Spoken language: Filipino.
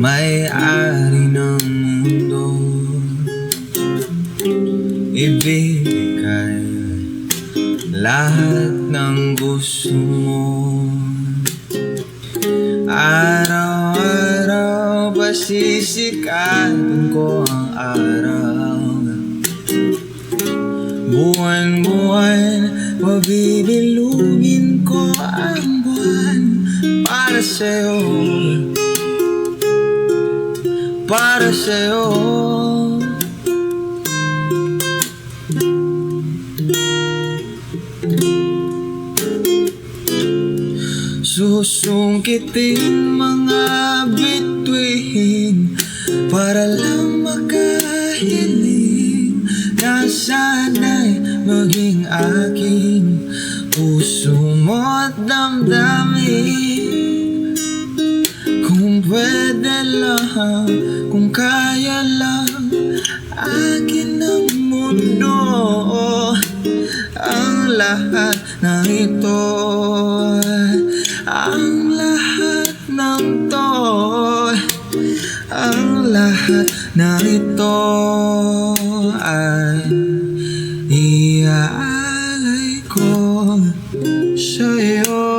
may-ari ng mundo. Ibigay lahat ng gusto mo. Araw-araw pasisikatin ko ang araw. Buwan-buwan Pabibilugin ko ang buwan Para sa'yo Para sa'yo. Susungkitin mga bituin Para lang makahiling Na sana'y maging aking Puso mo at damdamin. Kung pwede lang akin ang mundo. Ang lahat na ito. Ang lahat ng to. Ang lahat na ito. Ay iaalay ko sa'yo.